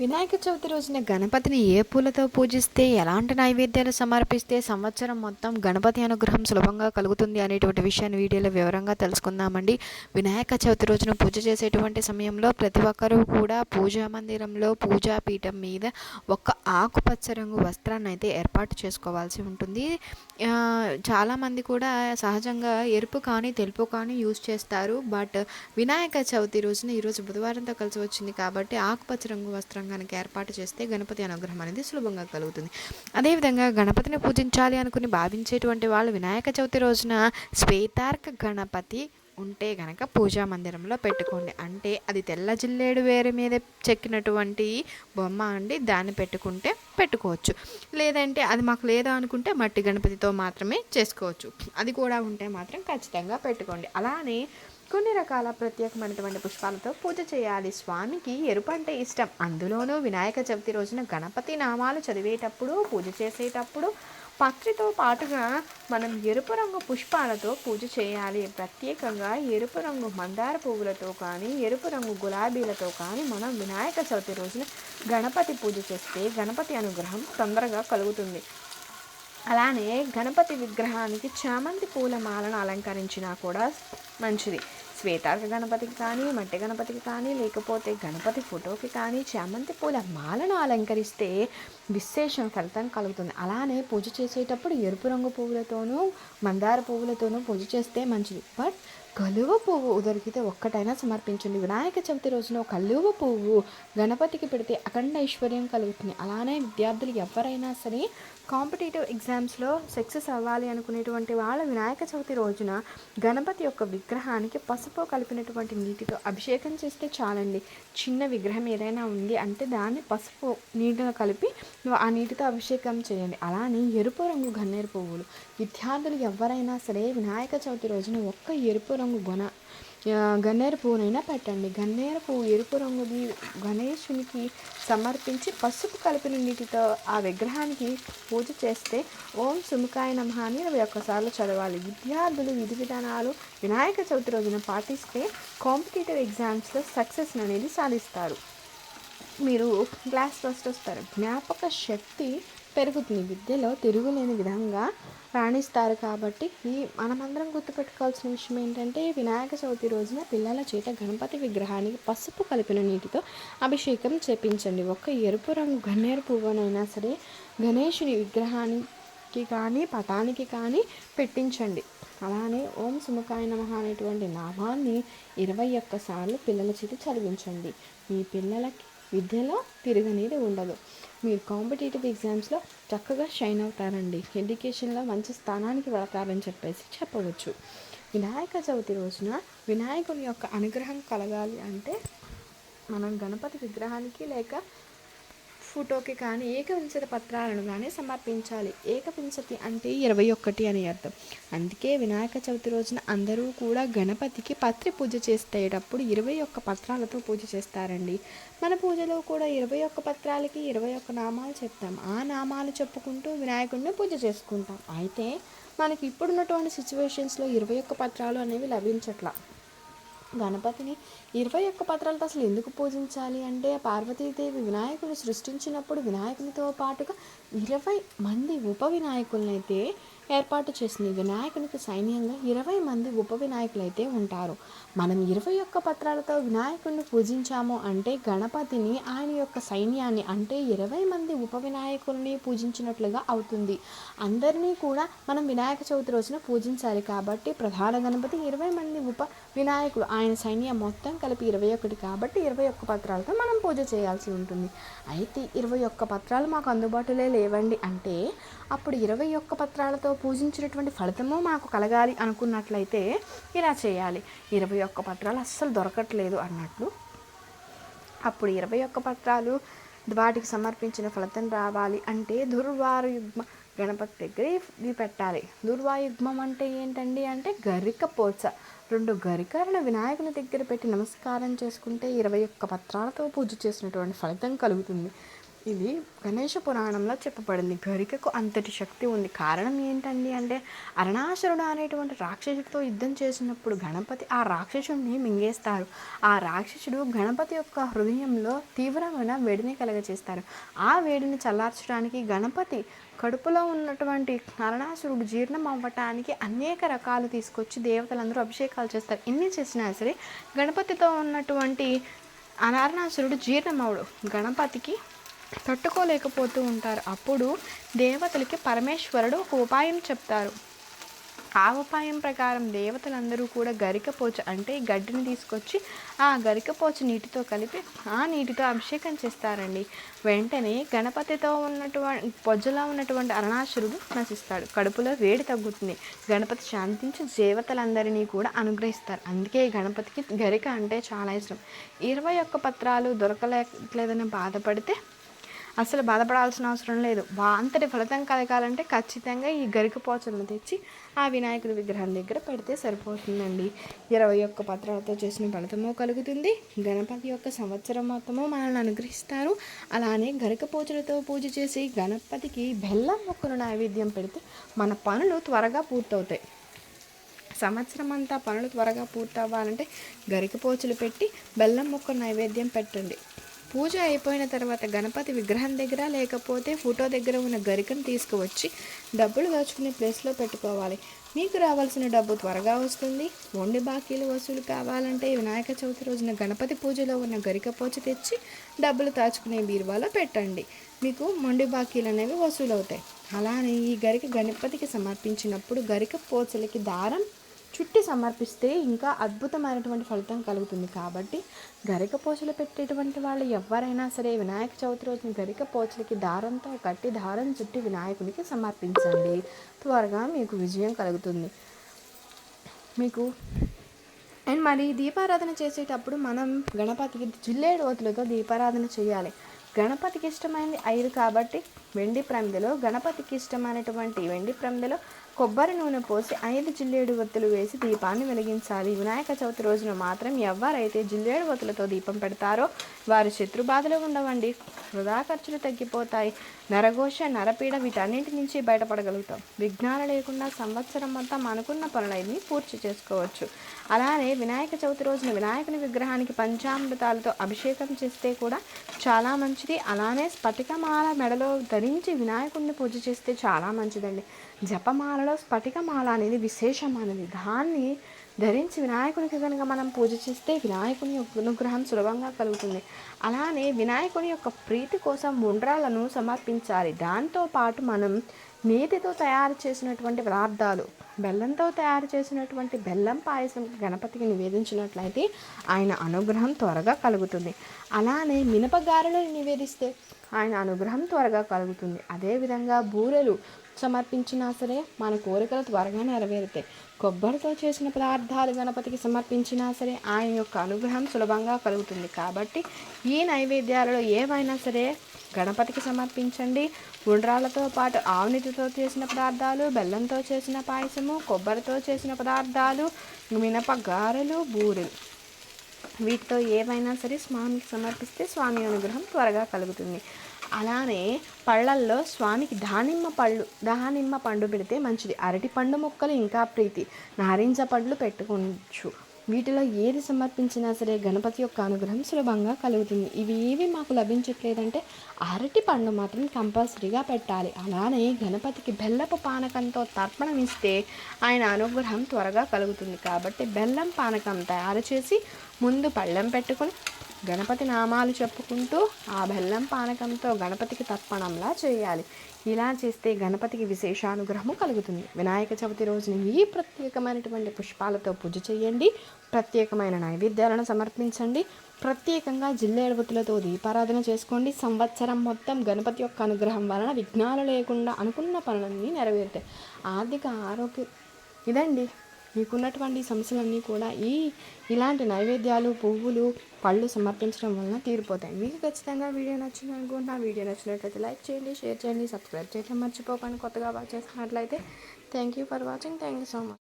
వినాయక చవితి రోజున గణపతిని ఏ పూలతో పూజిస్తే ఎలాంటి నైవేద్యాలు సమర్పిస్తే సంవత్సరం మొత్తం గణపతి అనుగ్రహం సులభంగా కలుగుతుంది అనేటువంటి విషయాన్ని వీడియోలో వివరంగా తెలుసుకుందామండి. వినాయక చవితి రోజున పూజ చేసేటువంటి సమయంలో ప్రతి ఒక్కరూ కూడా పూజా మందిరంలో పూజా పీఠం మీద ఒక ఆకుపచ్చ రంగు వస్త్రాన్ని అయితే ఏర్పాటు చేసుకోవాల్సి ఉంటుంది. చాలామంది కూడా సహజంగా ఎరుపు కానీ తెలుపు కానీ యూజ్ చేస్తారు. బట్ వినాయక చవితి రోజున ఈరోజు బుధవారంతో కలిసి వచ్చింది కాబట్టి ఆకుపచ్చ రంగు వస్త్రం కనుక ఏర్పాటు చేస్తే గణపతి అనుగ్రహం అనేది సులభంగా కలుగుతుంది. అదేవిధంగా గణపతిని పూజించాలి అనుకుని భావించేటువంటి వాళ్ళు వినాయక చవితి రోజున శ్వేతార్క గణపతి ఉంటే గనక పూజా మందిరంలో పెట్టుకోండి. అంటే అది తెల్ల జిల్లేడు వేరు మీద చెక్కినటువంటి బొమ్మ అండి దాన్ని పెట్టుకుంటే పెట్టుకోవచ్చు. లేదంటే అది మాకు లేదా అనుకుంటే మట్టి గణపతితో మాత్రమే చేసుకోవచ్చు. అది కూడా ఉంటే మాత్రం ఖచ్చితంగా పెట్టుకోండి. అలానే కొన్ని రకాల ప్రత్యేకమైనటువంటి పుష్పాలతో పూజ చేయాలి. స్వామికి ఎరుపు అంటే ఇష్టం. అందులోనూ వినాయక చవితి రోజున గణపతి నామాలు చదివేటప్పుడు పూజ చేసేటప్పుడు పత్రితో పాటుగా మనం ఎరుపు రంగు పుష్పాలతో పూజ చేయాలి. ప్రత్యేకంగా ఎరుపు రంగు మందార పువ్వులతో కానీ ఎరుపు రంగు గులాబీలతో కానీ మనం వినాయక చవితి రోజున గణపతి పూజ చేస్తే గణపతి అనుగ్రహం తొందరగా కలుగుతుంది. అలానే గణపతి విగ్రహానికి చామంతి పూల మాలను అలంకరించినా కూడా మంచిది. శ్వేతార్క గణపతికి కానీ మట్టి గణపతికి కానీ లేకపోతే గణపతి ఫోటోకి కానీ చామంతి పూల మాలను అలంకరిస్తే విశేషం ఫలితం కలుగుతుంది. అలానే పూజ చేసేటప్పుడు ఎరుపు రంగు పువ్వులతోనూ మందార పువ్వులతోనూ పూజ చేస్తే మంచిది. బట్ కలువ పువ్వు దొరికితే ఒక్కటైనా సమర్పించండి. వినాయక చవితి రోజున కలువ పువ్వు గణపతికి పెడితే అఖండ ఐశ్వర్యం కలుగుతుంది. అలానే విద్యార్థులు ఎవరైనా సరే కాంపిటేటివ్ ఎగ్జామ్స్లో సక్సెస్ అవ్వాలి అనుకునేటువంటి వాళ్ళ వినాయక చవితి రోజున గణపతి యొక్క విగ్రహానికి పసుపు కలిపినటువంటి నీటితో అభిషేకం చేస్తే చాలండి. చిన్న విగ్రహం ఏదైనా ఉంది అంటే దాన్ని పసుపు నీటిలో కలిపి ఆ నీటితో అభిషేకం చేయండి. అలానే ఎరుపు రంగు గన్నేరు పువ్వులు. విద్యార్థులు ఎవరైనా సరే వినాయక చవితి రోజున ఒక్క ఎరుపు రంగు గొన గన్నేరు పువ్వునైనా పెట్టండి. గన్నేరు పువ్వు ఎరుపు రంగుది గణేశునికి సమర్పించి పసుపు కలిపిన నీటితో ఆ విగ్రహానికి పూజ చేస్తే ఓం సుముఖాయ నమ అని ఇరవై ఒక్కసార్లు చదవాలి. విద్యార్థులు విధి విధానాలు వినాయక చవితి రోజున పాటిస్తే కాంపిటేటివ్ ఎగ్జామ్స్లో సక్సెస్ అనేది సాధిస్తారు. మీరు క్లాస్ ఫస్ట్ వస్తారు. జ్ఞాపక శక్తి పెరుగుతుంది. విద్యలో తిరుగులేని విధంగా రాణిస్తారు కాబట్టి ఈ మనమందరం గుర్తుపెట్టుకోవాల్సిన విషయం ఏంటంటే వినాయక చవితి రోజున పిల్లల చేత గణపతి విగ్రహానికి పసుపు కలిపిన నీటితో అభిషేకం చేపించండి. ఒక్క ఎరుపు రంగు గన్నేరు పువ్వునైనా సరే గణేషుని విగ్రహానికి కానీ పటానికి కానీ పెట్టించండి. అలానే ఓం సుముఖాయ నమ అనేటువంటి నామాన్ని ఇరవై ఒక్కసార్లు పిల్లల చేత చదివించండి. మీ పిల్లలకి విద్యలో తిరగనేది ఉండదు. మీరు కాంపిటేటివ్ ఎగ్జామ్స్లో చక్కగా షైన్ అవుతారండి. ఎడ్యుకేషన్లో మంచి స్థానానికి వెళతారని చెప్పేసి చెప్పవచ్చు. వినాయక చవితి రోజున వినాయకుని యొక్క అనుగ్రహం కలగాలి అంటే మనం గణపతి విగ్రహానికి లేక ఫోటోకి కానీ ఏకవింశత పత్రాలను కానీ సమర్పించాలి. ఏకవింశతి అంటే ఇరవై ఒక్కటి అని అర్థం. అందుకే వినాయక చవితి రోజున అందరూ కూడా గణపతికి పత్రి పూజ చేసేటప్పుడు ఇరవై ఒక్క పత్రాలతో పూజ చేస్తారండి. మన పూజలో కూడా ఇరవై ఒక్క పత్రాలకి ఇరవై ఒక్క నామాలు చెప్తాం. ఆ నామాలు చెప్పుకుంటూ వినాయకుడిని పూజ చేసుకుంటాం. అయితే మనకి ఇప్పుడున్నటువంటి సిచ్యువేషన్స్లో ఇరవై ఒక్క పత్రాలు అనేవి లభించట్లా. గణపతిని ఇరవై ఒక్క పత్రాలతో అసలు ఎందుకు పూజించాలి అంటే పార్వతీదేవి వినాయకుడు సృష్టించినప్పుడు వినాయకునితో పాటుగా ఇరవై మంది ఉప వినాయకులనైతే ఏర్పాటు చేసింది వినాయకునికి సైన్యంగా ఇరవై మంది ఉప వినాయకులైతే ఉంటారు. మనం ఇరవై ఒక్క పత్రాలతో వినాయకుడిని పూజించాము అంటే గణపతిని ఆయన యొక్క సైన్యాన్ని అంటే ఇరవై మంది ఉప వినాయకుల్ని పూజించినట్లుగా అవుతుంది. అందరినీ కూడా మనం వినాయక చవితి రోజున పూజించాలి కాబట్టి ప్రధాన గణపతి ఇరవై మంది ఉప వినాయకులు ఆయన సైన్యం మొత్తం కలిపి ఇరవై ఒకటి కాబట్టి ఇరవై ఒక్క పత్రాలతో మనం పూజ చేయాల్సి ఉంటుంది. అయితే ఇరవై ఒక్క పత్రాలు మాకు అందుబాటులో లేవండి అంటే అప్పుడు ఇరవై ఒక్క పత్రాలతో పూజించినటువంటి ఫలితము మాకు కలగాలి అనుకున్నట్లయితే ఇలా చేయాలి. ఇరవై ఒక్క పత్రాలు అస్సలు దొరకట్లేదు అన్నట్లు. అప్పుడు ఇరవై ఒక్క పత్రాలు వాటికి సమర్పించిన ఫలితం రావాలి అంటే దుర్వారయుగ్మ గణపతి దగ్గర ఇది పెట్టాలి. దుర్వాయుగ్మం అంటే ఏంటండి అంటే గరిక పోచ. రెండు గరికలను వినాయకుని దగ్గర పెట్టి నమస్కారం చేసుకుంటే ఇరవై ఒక్క పత్రాలతో పూజ చేసినటువంటి ఫలితం కలుగుతుంది. ఇది గణేష పురాణంలో చెప్పబడింది. గరికకు అంతటి శక్తి ఉంది. కారణం ఏంటండి అంటే అరణాసురుడు అనేటువంటి రాక్షసుడితో యుద్ధం చేసినప్పుడు గణపతి ఆ రాక్షసుడిని మింగేస్తారు. ఆ రాక్షసుడు గణపతి యొక్క హృదయంలో తీవ్రమైన వేడిని కలగచేస్తారు ఆ వేడిని చల్లార్చడానికి గణపతి కడుపులో ఉన్నటువంటి అరణాసురుడు జీర్ణం అవ్వటానికి అనేక రకాలు తీసుకొచ్చి దేవతలందరూ అభిషేకాలు చేస్తారు. ఎన్ని చేసినా సరే గణపతితో ఉన్నటువంటి అనారణాసురుడు జీర్ణమవుడు గణపతికి తట్టుకోలేకపోతూ ఉంటారు. అప్పుడు దేవతలకి పరమేశ్వరుడు ఒక ఉపాయం చెప్తారు. ఆ ఉపాయం ప్రకారం దేవతలందరూ కూడా గరికపోచ అంటే గడ్డిని తీసుకొచ్చి ఆ గరికపోచ నీటితో కలిపి ఆ నీటితో అభిషేకం చేస్తారండి. వెంటనే గణపతితో ఉన్నటువంటి పొజ్జలో ఉన్నటువంటి అరుణాసురుడు నశిస్తాడు. కడుపులో వేడి తగ్గుతుంది. గణపతి శాంతించి దేవతలందరినీ కూడా అనుగ్రహిస్తారు. అందుకే గణపతికి గరిక అంటే చాలా ఇష్టం. ఇరవై ఒక్క పత్రాలు దొరకలేకలేదని బాధపడితే అసలు బాధపడాల్సిన అవసరం లేదు. అంతటి ఫలితం కలగాలంటే ఖచ్చితంగా ఈ గరికపోచలను తెచ్చి ఆ వినాయకుడి విగ్రహం దగ్గర పెడితే సరిపోతుందండి. ఇరవై ఒక్క పత్రాలతో చేసిన ఫలితము కలుగుతుంది. గణపతి యొక్క సంవత్సరం మొత్తము మనల్ని అనుగ్రహిస్తారు. అలానే గరికపోచలతో పూజ చేసి గణపతికి బెల్లం మొక్కను నైవేద్యం పెడితే మన పనులు త్వరగా పూర్తవుతాయి. సంవత్సరం అంతా పనులు త్వరగా పూర్తవ్వాలంటే గరికపోచలు పెట్టి బెల్లం మొక్క నైవేద్యం పెట్టండి. పూజ అయిపోయిన తర్వాత గణపతి విగ్రహం దగ్గర లేకపోతే ఫోటో దగ్గర ఉన్న గరికను తీసుకువచ్చి డబ్బులు దాచుకునే ప్లేస్లో పెట్టుకోవాలి. మీకు రావాల్సిన డబ్బు త్వరగా వస్తుంది. వండి బాకీలు వసూలు కావాలంటే వినాయక చవితి రోజున గణపతి పూజలో ఉన్న గరిక పోచ తెచ్చి డబ్బులు దాచుకునే బీరువాలో పెట్టండి. మీకు మొండి బాకీలు అనేవి వసూలు అవుతాయి అలానే ఈ గరిక గణపతికి సమర్పించినప్పుడు గరిక పోచలకి దారం చుట్టి సమర్పిస్తే ఇంకా అద్భుతమైనటువంటి ఫలితం కలుగుతుంది కాబట్టి గరిక పోచలు పెట్టేటువంటి వాళ్ళు ఎవరైనా సరే వినాయక చవితి రోజున గరిక పోచలకి దారంతో కట్టి దారం చుట్టి వినాయకునికి సమర్పించండి. త్వరగా మీకు విజయం కలుగుతుంది. మీకు అండ్ మరి దీపారాధన చేసేటప్పుడు మనం గణపతికి జిల్లేడు వతులతో దీపారాధన చేయాలి. గణపతికి ఇష్టమైనది ఐదు కాబట్టి వెండి ప్రమిదలో గణపతికి ఇష్టమైనటువంటి వెండి ప్రమిదలో కొబ్బరి నూనె పోసి ఐదు జిల్లేడు వత్తులు వేసి దీపాన్ని వెలిగించాలి. వినాయక చవితి రోజున మాత్రం ఎవరైతే జిల్లేడు వత్తులతో దీపం పెడతారో వారి శత్రుబాధలు ఉండవండి. వృధా ఖర్చులు తగ్గిపోతాయి. నరఘోష నరపీడ వీటన్నింటి నుంచి బయటపడగలుగుతాం. విఘ్నాలు లేకుండా సంవత్సరం మొత్తం అనుకున్న పనులన్నీ పూర్తి చేసుకోవచ్చు. అలానే వినాయక చవితి రోజున వినాయకుని విగ్రహానికి పంచామృతాలతో అభిషేకం చేస్తే కూడా చాలా మంచిది. అలానే స్ఫటికమాల మెడలో ధరించి వినాయకుడిని పూజ చేస్తే చాలా మంచిదండి. జపమాలలో స్ఫటికమాల అనేది విశేషమైనది దాన్ని ధరించి వినాయకునికి కనుక మనం పూజ చేస్తే వినాయకుని యొక్క అనుగ్రహం సులభంగా కలుగుతుంది. అలానే వినాయకుని యొక్క ప్రీతి కోసం ఉండ్రాలను సమర్పించాలి. దాంతోపాటు మనం నేతితో తయారు చేసినటువంటి పదార్థాలు బెల్లంతో తయారు చేసినటువంటి బెల్లం పాయసం గణపతికి నివేదించినట్లయితే ఆయన అనుగ్రహం త్వరగా కలుగుతుంది. అలానే మినపగారెలు నివేదిస్తే ఆయన అనుగ్రహం త్వరగా కలుగుతుంది. అదేవిధంగా బూరెలు సమర్పించినా సరే మన కోరికలు త్వరగా నెరవేరుతాయి కొబ్బరితో చేసిన పదార్థాలు గణపతికి సమర్పించినా సరే ఆయన యొక్క అనుగ్రహం సులభంగా కలుగుతుంది. కాబట్టి ఈ నైవేద్యాలలో ఏవైనా సరే గణపతికి సమర్పించండి. ఉండ్రాలతో పాటు ఆవునితితో చేసిన పదార్థాలు బెల్లంతో చేసిన పాయసము కొబ్బరితో చేసిన పదార్థాలు మినప గారెలు బూరెలు. వీటితో ఏవైనా సరే స్వామికి సమర్పిస్తే స్వామి అనుగ్రహం త్వరగా కలుగుతుంది. అలానే పళ్ళల్లో స్వామికి దానిమ్మ పళ్ళు దానిమ్మ పండు పెడితే మంచిది. అరటి పండు మొక్కలు ఇంకా ప్రీతి. నారింజ పండ్లు పెట్టుకోవచ్చు. వీటిలో ఏది సమర్పించినా సరే గణపతి యొక్క అనుగ్రహం సులభంగా కలుగుతుంది. ఇవి ఏవి మాకు లభించట్లేదంటే అరటి పండు మాత్రం కంపల్సరీగా పెట్టాలి. అలానే గణపతికి బెల్లపు పానకంతో తర్పణం ఇస్తే ఆయన అనుగ్రహం త్వరగా కలుగుతుంది. కాబట్టి బెల్లం పానకం తయారు చేసి ముందు పళ్ళెం పెట్టుకొని గణపతి నామాలు చెప్పుకుంటూ ఆ బెల్లం పానకంతో గణపతికి తర్పణంలా చేయాలి. ఇలా చేస్తే గణపతికి విశేషానుగ్రహము కలుగుతుంది. వినాయక చవితి రోజున ఈ ప్రత్యేకమైనటువంటి పుష్పాలతో పూజ చేయండి. ప్రత్యేకమైన నైవేద్యాలను సమర్పించండి. ప్రత్యేకంగా జిల్లేడుగుతులతో దీపారాధన చేసుకోండి. సంవత్సరం మొత్తం గణపతి యొక్క అనుగ్రహం వలన విఘ్నాలు లేకుండా అనుకున్న పనులన్నీ నెరవేరుతాయి. ఆర్థిక ఆరోగ్య ఇదండి. మీకున్నటువంటి సమస్యలన్నీ కూడా ఈ ఇలాంటి నైవేద్యాలు పువ్వులు పళ్ళు సమర్పించడం వలన తీరిపోతాయి. మీకు ఖచ్చితంగా వీడియో నచ్చింది అనుకుంటున్నా. వీడియో నచ్చినట్లయితే లైక్ చేయండి షేర్ చేయండి సబ్స్క్రైబ్ చేయడం మర్చిపోకండి. కొత్తగా వాచ్ చేస్తున్నట్లయితే thank you for watching thank you so much